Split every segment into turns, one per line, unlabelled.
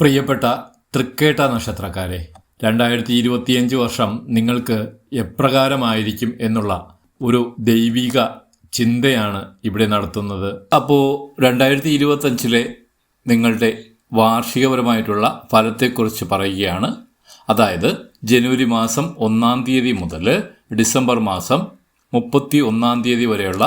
പ്രിയപ്പെട്ട തൃക്കേട്ട നക്ഷത്രക്കാരെ രണ്ടായിരത്തി ഇരുപത്തിയഞ്ച് വർഷം നിങ്ങൾക്ക് എപ്രകാരമായിരിക്കും എന്നുള്ള ഒരു ദൈവിക ചിന്തയാണ് ഇവിടെ നടത്തുന്നത്. അപ്പോൾ രണ്ടായിരത്തി ഇരുപത്തഞ്ചിലെ നിങ്ങളുടെ വാർഷികപരമായിട്ടുള്ള ഫലത്തെക്കുറിച്ച് പറയുകയാണ്. അതായത് ജനുവരി മാസം ഒന്നാം തീയതി മുതൽ ഡിസംബർ മാസം മുപ്പത്തി ഒന്നാം തീയതി വരെയുള്ള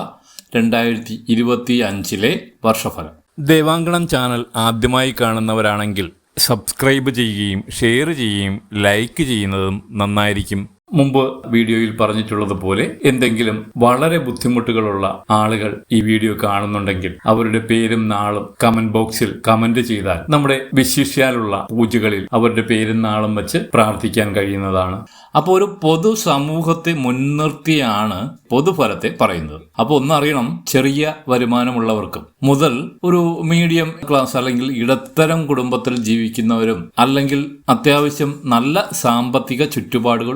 രണ്ടായിരത്തി ഇരുപത്തി അഞ്ചിലെ വർഷഫലം. ദേവാങ്കണം ചാനൽ ആദ്യമായി കാണുന്നവരാണെങ്കിൽ സബ്സ്ക്രൈബ് ചെയ്യുകയും ഷെയർ ചെയ്യുകയും ലൈക്ക് ചെയ്യുന്നതും നന്നായിരിക്കും. മുമ്പ് വീഡിയോയിൽ പറഞ്ഞിട്ടുള്ളതുപോലെ എന്തെങ്കിലും വളരെ ബുദ്ധിമുട്ടുകളുള്ള ആളുകൾ ഈ വീഡിയോ കാണുന്നുണ്ടെങ്കിൽ അവരുടെ പേരും നാളും കമന്റ് ബോക്സിൽ കമന്റ് ചെയ്താൽ നമ്മുടെ വിശിഷ്യാലുള്ള പൂജകളിൽ അവരുടെ പേരും നാളും വെച്ച് പ്രാർത്ഥിക്കാൻ കഴിയുന്നതാണ്. അപ്പോൾ ഒരു പൊതു സമൂഹത്തെ മുൻനിർത്തിയാണ് പൊതുഫലത്തെ പറയുന്നത്. അപ്പോൾ ഒന്നറിയണം ചെറിയ വരുമാനമുള്ളവർക്കും മുതൽ ഒരു മീഡിയം ക്ലാസ് അല്ലെങ്കിൽ ഇടത്തരം കുടുംബത്തിൽ ജീവിക്കുന്നവരും അല്ലെങ്കിൽ അത്യാവശ്യം നല്ല സാമ്പത്തിക ചുറ്റുപാടുകൾ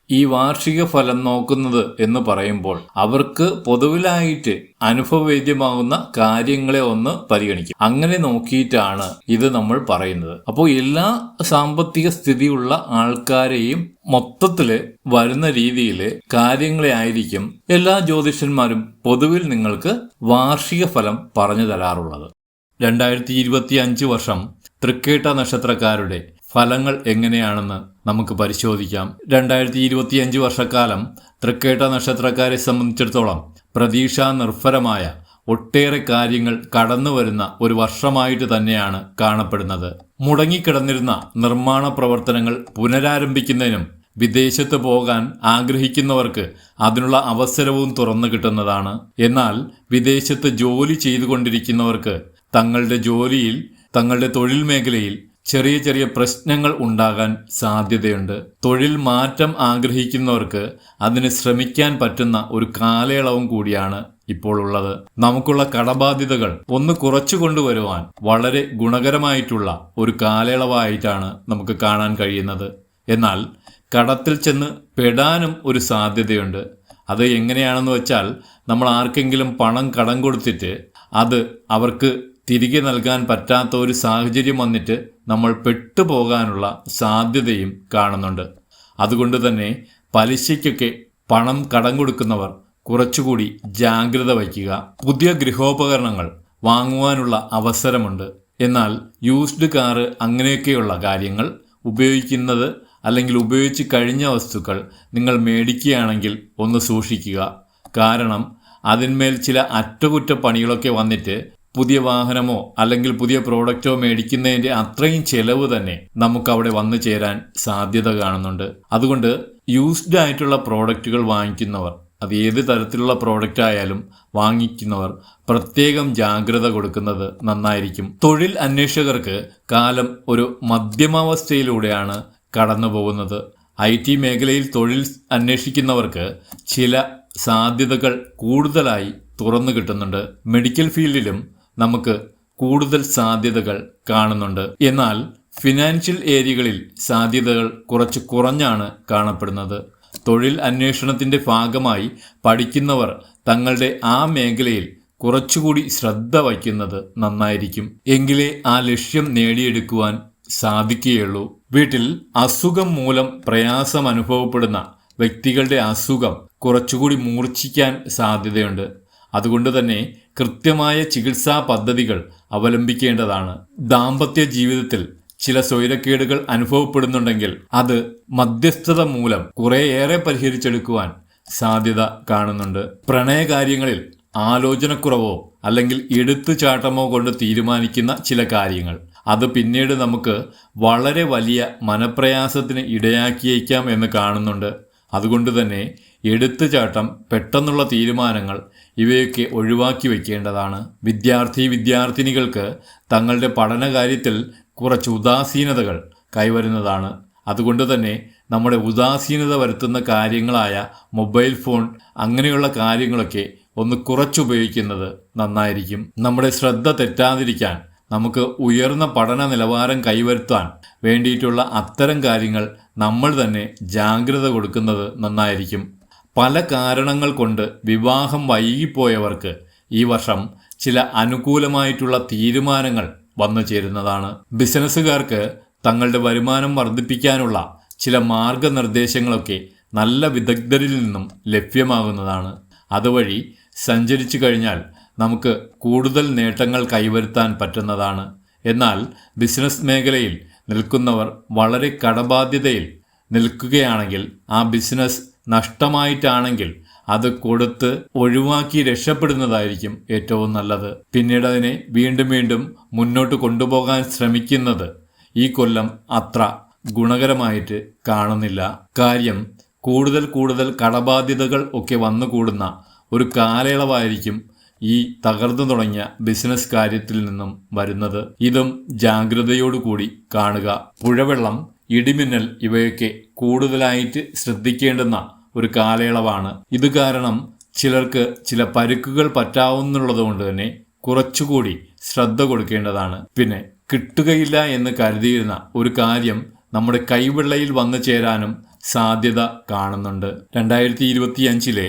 ഈ വാർഷിക ഫലം നോക്കുന്നത് എന്ന് പറയുമ്പോൾ അവർക്ക് പൊതുവിലായിട്ട് അനുഭവവേദ്യമാകുന്ന കാര്യങ്ങളെ ഒന്ന് പരിഗണിക്കും. അങ്ങനെ നോക്കിയിട്ടാണ് ഇത് നമ്മൾ പറയുന്നത്. അപ്പോൾ എല്ലാ സാമ്പത്തിക സ്ഥിതിയുള്ള ആൾക്കാരെയും മൊത്തത്തിൽ വരുന്ന രീതിയിൽ കാര്യങ്ങളെ ആയിരിക്കും എല്ലാ ജ്യോതിഷന്മാരും പൊതുവിൽ നിങ്ങൾക്ക് വാർഷിക ഫലം പറഞ്ഞു തരാറുള്ളത്. രണ്ടായിരത്തി ഇരുപത്തി അഞ്ച് വർഷം തൃക്കേട്ട നക്ഷത്രക്കാരുടെ ഫലങ്ങൾ എങ്ങനെയാണെന്ന് നമുക്ക് പരിശോധിക്കാം. രണ്ടായിരത്തി ഇരുപത്തിയഞ്ച് വർഷക്കാലം തൃക്കേട്ട നക്ഷത്രക്കാരെ സംബന്ധിച്ചിടത്തോളം പ്രതീക്ഷാ നിർഭരമായ ഒട്ടേറെ കാര്യങ്ങൾ കടന്നു വരുന്ന ഒരു വർഷമായിട്ട് തന്നെയാണ് കാണപ്പെടുന്നത്. മുടങ്ങിക്കിടന്നിരുന്ന നിർമ്മാണ പ്രവർത്തനങ്ങൾ പുനരാരംഭിക്കുന്നതിനും വിദേശത്ത് പോകാൻ ആഗ്രഹിക്കുന്നവർക്ക് അതിനുള്ള അവസരവും തുറന്നു കിട്ടുന്നതാണ്. എന്നാൽ വിദേശത്ത് ജോലി ചെയ്തുകൊണ്ടിരിക്കുന്നവർക്ക് തങ്ങളുടെ ജോലിയിൽ തങ്ങളുടെ തൊഴിൽ മേഖലയിൽ ചെറിയ ചെറിയ പ്രശ്നങ്ങൾ ഉണ്ടാകാൻ സാധ്യതയുണ്ട്. തൊഴിൽ മാറ്റം ആഗ്രഹിക്കുന്നവർക്ക് അതിന് ശ്രമിക്കാൻ പറ്റുന്ന ഒരു കാലയളവും കൂടിയാണ് ഇപ്പോൾ ഉള്ളത്. നമുക്കുള്ള കടബാധ്യതകൾ ഒന്ന് കുറച്ചു കൊണ്ടുവരുവാൻ വളരെ ഗുണകരമായിട്ടുള്ള ഒരു കാലയളവായിട്ടാണ് നമുക്ക് കാണാൻ കഴിയുന്നത്. എന്നാൽ കടത്തിൽ ചെന്ന് പെടാനും ഒരു സാധ്യതയുണ്ട്. അത് എങ്ങനെയാണെന്ന് വെച്ചാൽ നമ്മൾ ആർക്കെങ്കിലും പണം കടം കൊടുത്തിട്ട് അത് അവർക്ക് തിരികെ നൽകാൻ പറ്റാത്ത ഒരു സാഹചര്യം വന്നിട്ട് നമ്മൾ പെട്ടുപോകാനുള്ള സാധ്യതയും കാണുന്നുണ്ട്. അതുകൊണ്ട് തന്നെ പലിശയ്ക്കൊക്കെ പണം കടം കൊടുക്കുന്നവർ കുറച്ചുകൂടി ജാഗ്രത വയ്ക്കുക. പുതിയ ഗൃഹോപകരണങ്ങൾ വാങ്ങുവാനുള്ള അവസരമുണ്ട്. എന്നാൽ യൂസ്ഡ് കാറ് അങ്ങനെയൊക്കെയുള്ള കാര്യങ്ങൾ ഉപയോഗിക്കുന്നത് അല്ലെങ്കിൽ ഉപയോഗിച്ച് കഴിഞ്ഞ വസ്തുക്കൾ നിങ്ങൾ മേടിക്കുകയാണെങ്കിൽ ഒന്ന് സൂക്ഷിക്കുക. കാരണം അതിന്മേൽ ചില അറ്റകുറ്റപ്പണികളൊക്കെ വന്നിട്ട് പുതിയ വാഹനമോ അല്ലെങ്കിൽ പുതിയ പ്രോഡക്റ്റോ മേടിക്കുന്നതിന്റെ അത്രയും ചെലവ് തന്നെ നമുക്ക് അവിടെ വന്നു ചേരാൻ സാധ്യത കാണുന്നുണ്ട്. അതുകൊണ്ട് യൂസ്ഡ് ആയിട്ടുള്ള പ്രോഡക്റ്റുകൾ വാങ്ങിക്കുന്നവർ അത് ഏത് തരത്തിലുള്ള പ്രോഡക്റ്റ് ആയാലും വാങ്ങിക്കുന്നവർ പ്രത്യേകം ജാഗ്രത കൊടുക്കുന്നത് നന്നായിരിക്കും. തൊഴിൽ അന്വേഷകർക്ക് കാലം ഒരു മധ്യമാവസ്ഥയിലൂടെയാണ് കടന്നു പോകുന്നത്. ഐ ടി മേഖലയിൽ തൊഴിൽ അന്വേഷിക്കുന്നവർക്ക് ചില സാധ്യതകൾ കൂടുതലായി തുറന്നു കിട്ടുന്നുണ്ട്. മെഡിക്കൽ ഫീൽഡിലും നമുക്ക് കൂടുതൽ സാധ്യതകൾ കാണുന്നുണ്ട്. എന്നാൽ ഫിനാൻഷ്യൽ ഏരിയകളിൽ സാധ്യതകൾ കുറച്ച് കുറഞ്ഞാണ് കാണപ്പെടുന്നത്. തൊഴിൽ അന്വേഷണത്തിന്റെ ഭാഗമായി പഠിക്കുന്നവർ തങ്ങളുടെ ആ മേഖലയിൽ കുറച്ചുകൂടി ശ്രദ്ധ വയ്ക്കുന്നത് നന്നായിരിക്കും. എങ്കിലേ ആ ലക്ഷ്യം നേടിയെടുക്കുവാൻ സാധിക്കുകയുള്ളൂ. വീട്ടിൽ അസുഖം മൂലം പ്രയാസം അനുഭവപ്പെടുന്ന വ്യക്തികളുടെ അസുഖം കുറച്ചുകൂടി മൂർച്ഛിക്കാൻ സാധ്യതയുണ്ട്. അതുകൊണ്ട് തന്നെ കൃത്യമായ ചികിത്സാ പദ്ധതികൾ അവലംബിക്കേണ്ടതാണ്. ദാമ്പത്യ ജീവിതത്തിൽ ചില സ്വൈരക്കേടുകൾ അനുഭവപ്പെടുന്നുണ്ടെങ്കിൽ അത് മധ്യസ്ഥത മൂലം കുറേയേറെ പരിഹരിച്ചെടുക്കുവാൻ സാധ്യത കാണുന്നുണ്ട്. പ്രണയകാര്യങ്ങളിൽ ആലോചനക്കുറവോ അല്ലെങ്കിൽ എടുത്തുചാട്ടമോ കൊണ്ട് തീരുമാനിക്കുന്ന ചില കാര്യങ്ങൾ. അത് പിന്നീട് നമുക്ക് വളരെ വലിയ മനപ്രയാസത്തിന് ഇടയാക്കിയേക്കാം എന്ന് കാണുന്നുണ്ട്. അതുകൊണ്ട് തന്നെ എടുത്തുചാട്ടം പെട്ടെന്നുള്ള തീരുമാനങ്ങൾ ഇവയൊക്കെ ഒഴിവാക്കി വയ്ക്കേണ്ടതാണ് വിദ്യാർത്ഥി വിദ്യാർത്ഥിനികൾക്ക് തങ്ങളുടെ പഠനകാര്യത്തിൽ കുറച്ച് ഉദാസീനതകൾ കൈവരുന്നതാണ്. അതുകൊണ്ട് തന്നെ നമ്മുടെ ഉദാസീനത വരുത്തുന്ന കാര്യങ്ങളായ മൊബൈൽ ഫോൺ അങ്ങനെയുള്ള കാര്യങ്ങളൊക്കെ ഒന്ന് കുറച്ചുപയോഗിക്കുന്നത് നന്നായിരിക്കും. നമ്മുടെ ശ്രദ്ധ തെറ്റാതിരിക്കാൻ നമുക്ക് ഉയർന്ന പഠന നിലവാരം കൈവരുത്താൻ വേണ്ടിയിട്ടുള്ള അത്തരം കാര്യങ്ങൾ നമ്മൾ തന്നെ ജാഗ്രത കൊടുക്കുന്നത് നന്നായിരിക്കും. പല കാരണങ്ങൾ കൊണ്ട് വിവാഹം വൈകിപ്പോയവർക്ക് ഈ വർഷം ചില അനുകൂലമായിട്ടുള്ള തീരുമാനങ്ങൾ വന്നു ചേരുന്നതാണ്. ബിസിനസ്സുകാർക്ക് തങ്ങളുടെ വരുമാനം വർദ്ധിപ്പിക്കാനുള്ള ചില മാർഗനിർദ്ദേശങ്ങളൊക്കെ നല്ല വിദഗ്ധരിൽ നിന്നും ലഭ്യമാകുന്നതാണ്. അതുവഴി സഞ്ചരിച്ചു കഴിഞ്ഞാൽ നമുക്ക് കൂടുതൽ നേട്ടങ്ങൾ കൈവരുത്താൻ പറ്റുന്നതാണ്. എന്നാൽ ബിസിനസ് മേഖലയിൽ നിൽക്കുന്നവർ വളരെ കടബാധ്യതയിൽ നിൽക്കുകയാണെങ്കിൽ ആ ബിസിനസ് നഷ്ടമായിട്ടാണെങ്കിൽ അത് കൊടുത്ത് ഒഴിവാക്കി രക്ഷപ്പെടുന്നതായിരിക്കും ഏറ്റവും നല്ലത്. പിന്നീട് അതിനെ വീണ്ടും വീണ്ടും മുന്നോട്ട് കൊണ്ടുപോകാൻ ശ്രമിക്കുന്നത് ഈ കൊല്ലം അത്ര ഗുണകരമായിട്ട് കാണുന്നില്ല. കാര്യം കൂടുതൽ കൂടുതൽ കടബാധ്യതകൾ ഒക്കെ വന്നുകൂടുന്ന ഒരു കാലയളവായിരിക്കും ഈ തകർന്നു തുടങ്ങിയ ബിസിനസ് കാര്യത്തിൽ നിന്നും വരുന്നത്. ഇതും ജാഗ്രതയോടുകൂടി കാണുക. പുഴവെള്ളം ഇടിമിന്നൽ ഇവയൊക്കെ കൂടുതലായിട്ട് ശ്രദ്ധിക്കേണ്ടുന്ന ഒരു കാലയളവാണ്. ഇത് കാരണം ചിലർക്ക് ചില പരുക്കുകൾ പറ്റാവുന്നുള്ളത് കൊണ്ട് തന്നെ കുറച്ചുകൂടി ശ്രദ്ധ കൊടുക്കേണ്ടതാണ്. പിന്നെ കിട്ടുകയില്ല എന്ന് കരുതിയിരുന്ന ഒരു കാര്യം നമ്മുടെ കൈവിള്ളയിൽ വന്നു ചേരാനും സാധ്യത കാണുന്നുണ്ട്. രണ്ടായിരത്തി ഇരുപത്തി അഞ്ചിലെ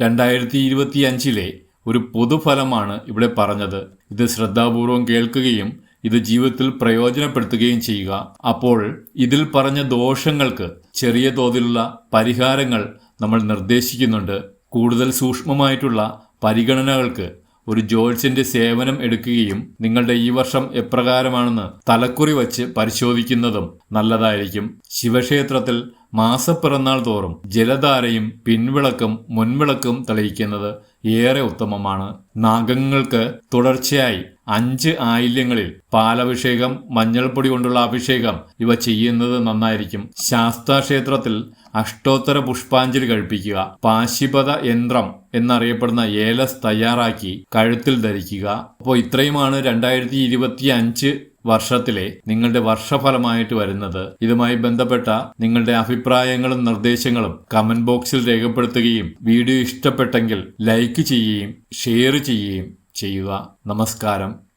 രണ്ടായിരത്തി ഇരുപത്തി അഞ്ചിലെ ഒരു പൊതുഫലമാണ് ഇവിടെ പറഞ്ഞത്. ഇത് ശ്രദ്ധാപൂർവം കേൾക്കുകയും ഇത് ജീവിതത്തിൽ പ്രയോജനപ്പെടുത്തുകയും ചെയ്യുക. അപ്പോൾ ഇതിൽ പറഞ്ഞ ദോഷങ്ങൾക്ക് ചെറിയ തോതിലുള്ള പരിഹാരങ്ങൾ നമ്മൾ നിർദ്ദേശിക്കുന്നുണ്ട്. കൂടുതൽ സൂക്ഷ്മമായിട്ടുള്ള പരിഗണനകൾക്ക് ഒരു ജോൾസിന്റെ സേവനം എടുക്കുകയും നിങ്ങളുടെ ഈ വർഷം എപ്രകാരമാണെന്ന് തലക്കുറി വച്ച് പരിശോധിക്കുന്നതും നല്ലതായിരിക്കും. ശിവക്ഷേത്രത്തിൽ മാസപ്പിറന്നാൾ തോറും ജലധാരയും പിൻവിളക്കും മുൻവിളക്കും തെളിയിക്കുന്നത് ഏറെ ഉത്തമമാണ്. നാഗങ്ങൾക്ക് തുടർച്ചയായി അഞ്ച് ആയില്യങ്ങളിൽ പാലഭിഷേകം മഞ്ഞൾപ്പൊടി കൊണ്ടുള്ള അഭിഷേകം ഇവ ചെയ്യുന്നത് നന്നായിരിക്കും. ശാസ്താക്ഷേത്രത്തിൽ അഷ്ടോത്തര പുഷ്പാഞ്ജലി കഴിപ്പിക്കുക പാശിപത യന്ത്രം എന്നറിയപ്പെടുന്ന ഏലസ് തയ്യാറാക്കി കഴുത്തിൽ ധരിക്കുക. അപ്പോൾ ഇത്രയുമാണ് രണ്ടായിരത്തി ഇരുപത്തി അഞ്ച് വർഷത്തിലെ നിങ്ങളുടെ വർഷഫലമായിട്ട് വരുന്നത്. ഇതുമായി ബന്ധപ്പെട്ട നിങ്ങളുടെ അഭിപ്രായങ്ങളും നിർദ്ദേശങ്ങളും കമന്റ് ബോക്സിൽ രേഖപ്പെടുത്തുകയും വീഡിയോ ഇഷ്ടപ്പെട്ടെങ്കിൽ ലൈക്ക് ചെയ്യുകയും ഷെയർ ചെയ്യുകയും ചെയ്യുക. നമസ്കാരം.